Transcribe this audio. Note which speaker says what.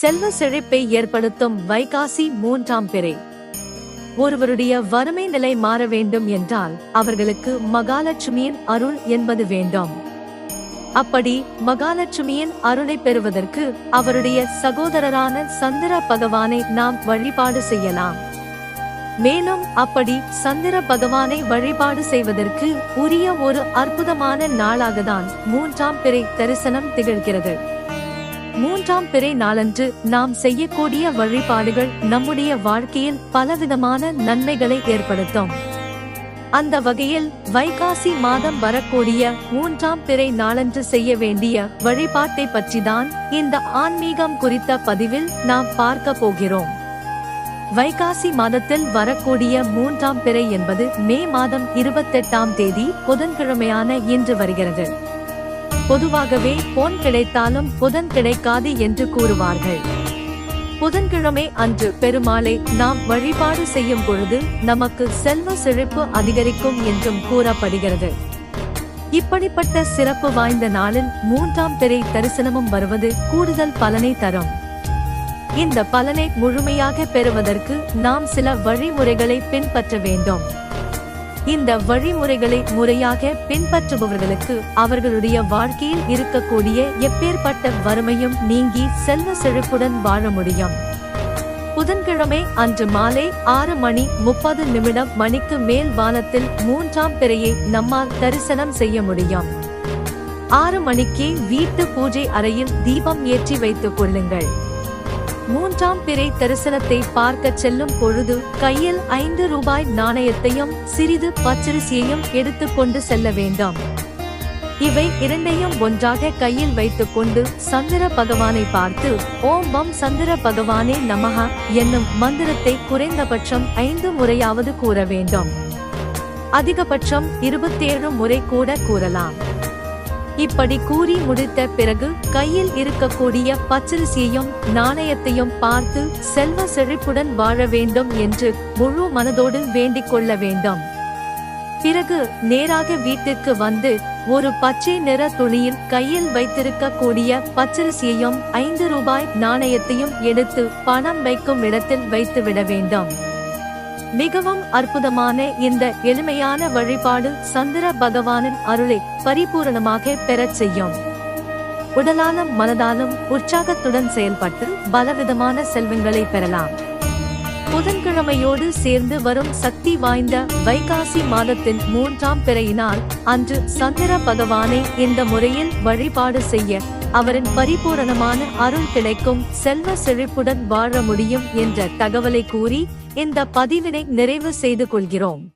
Speaker 1: செல்வ செழிப்பை ஏற்படுத்தும் வைகாசி மூன்றாம் பிறை. ஒருவருடைய வறுமை நிலை மாற வேண்டும் என்றால் அவர்களுக்கு மகாலட்சுமியின் அருள் என்பது வேண்டும். அப்படி மகாலட்சுமியின் அருளை பெறுவதற்கு அவருடைய சகோதரரான சந்திர பகவானை நாம் வழிபாடு செய்யலாம். மேலும் அப்படி சந்திர பகவானை வழிபாடு செய்வதற்கு உரிய ஒரு அற்புதமான நாளாகத்தான் மூன்றாம் பிறை தரிசனம் திகழ்கிறது. மூன்றாம் பிறை நாளன்று நாம் செய்யக்கூடிய வழிபாடுகள் நம்முடைய வாழ்க்கையில் பலவிதமான நன்மைகளை ஏற்படுத்தும். அந்த வகையில் வைகாசி மாதம் வரக்கூடிய மூன்றாம் பிறை நாளன்று செய்ய வேண்டிய வழிபாட்டை பற்றிதான் இந்த ஆன்மீகம் குறித்த பதிவில் நாம் பார்க்க போகிறோம். வைகாசி மாதத்தில் வரக்கூடிய மூன்றாம் பிறை என்பது மே மாதம் இருபத்தெட்டாம் தேதி புதன்கிழமையான இன்று வருகிறது. பொதுவாகவே பொன் கிடைத்தாலும் புதன் கிடைக்காது என்று கூறுவார்கள். புதன்கிழமை அன்று பெருமாளை நாம் வழிபாடு செய்யும் பொழுது நமக்கு செல்வ செழிப்பு அதிகரிக்கும் என்றும் கூறப்படுகிறது. இப்படிப்பட்ட சிறப்பு வாய்ந்த நாளில் மூன்றாம் பிறை தரிசனமும் வருவது கூடுதல் பலனை தரும். இந்த பலனை முழுமையாக பெறுவதற்கு நாம் சில வழிமுறைகளை பின்பற்ற வேண்டும். இந்த வழிமுறைகளை முறையாக பின்பற்றுபவர்களுக்கு அவர்களுடைய வாழ்க்கையில் இருக்கக்கூடிய எப்பேற்பட்ட வறுமையும் நீங்கி செல்வ செழிப்புடன் வாழ முடியும். புதன்கிழமை அன்று மாலை ஆறு மணி முப்பது நிமிடம் மணிக்கு மேல் வானத்தில் மூன்றாம் பிறையை நம்மால் தரிசனம் செய்ய முடியும். ஆறு மணிக்கே வீட்டு பூஜை அறையில் தீபம் ஏற்றி வைத்துக் கொள்ளுங்கள். மூன்றாம் பிறை தரிசனத்தை பார்க்க செல்லும் பொழுது கையில் ஐந்து ரூபாய் நாணயத்தையும் சிறிது பச்சரிசியையும் எடுத்துக்கொண்டு செல்ல வேண்டாம். இவை இரண்டையும் ஒன்றாக கையில் வைத்துக்கொண்டு சந்திர பகவானை பார்த்து ஓம் பம் சந்திர பகவானே நமஹா என்னும் மந்திரத்தை குறைந்தபட்சம் ஐந்து முறையாவது கூற வேண்டும். அதிகபட்சம் இருபத்தேழு முறை கூட கூறலாம். இப்படி கூறி முடித்த பிறகு கையில் இருக்கக்கூடிய பச்சரிசியையும் நாணயத்தையும் பார்த்து செல்வ செழிப்புடன் வாழ வேண்டும் என்று முழு மனதோடு வேண்டிக் கொள்ள வேண்டும். பிறகு நேராக வீட்டிற்கு வந்து ஒரு பச்சை நிற துணியில் கையில் வைத்திருக்கக்கூடிய பச்சரிசியையும் ஐந்து ரூபாய் நாணயத்தையும் எடுத்து பணம் வைக்கும் இடத்தில் வைத்துவிட வேண்டும். மிகவும் அற்புதமான இந்த எளிமையான வழிபாடு சந்திர பகவானின் அருளை பரிபூரணமாக பெறச் செய்யும். உடலாலும் மனதாலும் உற்சாகத்துடன் செயல்பட்டு பலவிதமான செல்வங்களை பெறலாம். புதன்கிழமையோடு சேர்ந்து வரும் சக்தி வாய்ந்த வைகாசி மாதத்தின் மூன்றாம் பிறையினால் அன்று சந்திர பகவானை இந்த முறையில் வழிபாடு செய்ய அவரின் பரிபூரணமான அருள் கிடைக்கும் செல்வ செழிப்புடன் வாழ முடியும் என்ற தகவலை கூறி இந்த பதிவினை நிறைவு செய்து கொள்கிறோம்.